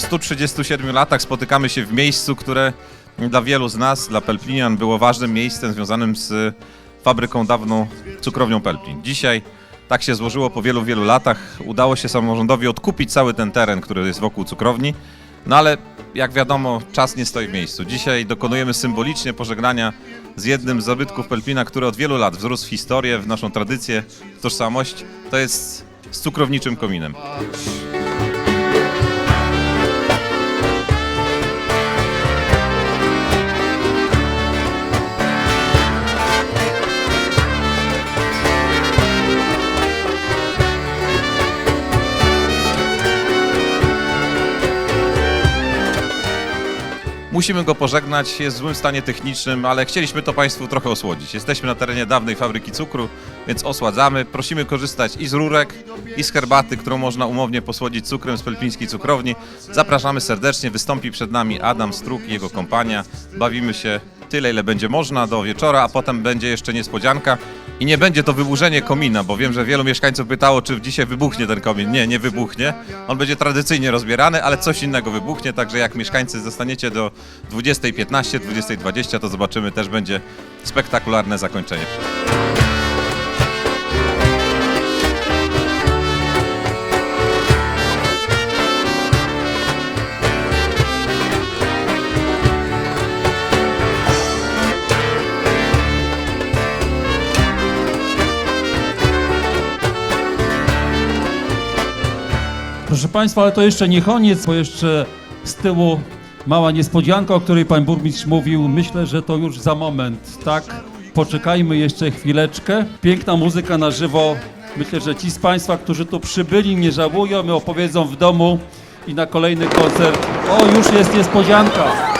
137 latach spotykamy się w miejscu, które dla wielu z nas, dla Pelplinian, było ważnym miejscem związanym z fabryką dawną cukrownią Pelplin. Dzisiaj tak się złożyło po wielu, wielu latach. Udało się samorządowi odkupić cały ten teren, który jest wokół cukrowni. No ale jak wiadomo, czas nie stoi w miejscu. Dzisiaj dokonujemy symbolicznie pożegnania z jednym z zabytków Pelplina, który od wielu lat wzrósł w historię, w naszą tradycję, w tożsamość. To jest z cukrowniczym kominem. Musimy go pożegnać, jest w złym stanie technicznym, ale chcieliśmy to Państwu trochę osłodzić. Jesteśmy na terenie dawnej fabryki cukru, więc osładzamy. Prosimy korzystać i z rurek, i z herbaty, którą można umownie posłodzić cukrem z Pelpińskiej Cukrowni. Zapraszamy serdecznie, wystąpi przed nami Adam Struk i jego kompania. Bawimy się tyle, ile będzie można do wieczora, a potem będzie jeszcze niespodzianka. I nie będzie to wyburzenie komina, bo wiem, że wielu mieszkańców pytało, czy dzisiaj wybuchnie ten komin. Nie, nie wybuchnie. On będzie tradycyjnie rozbierany, ale coś innego wybuchnie, także jak mieszkańcy zostaniecie do 20.15, 20.20, to zobaczymy, też będzie spektakularne zakończenie. Proszę Państwa, ale to jeszcze nie koniec, bo jeszcze z tyłu mała niespodzianka, o której Pan Burmistrz mówił. Myślę, że to już za moment, tak? Poczekajmy jeszcze chwileczkę. Piękna muzyka na żywo. Myślę, że ci z Państwa, którzy tu przybyli, nie żałują i opowiedzą w domu i na kolejny koncert. O, już jest niespodzianka.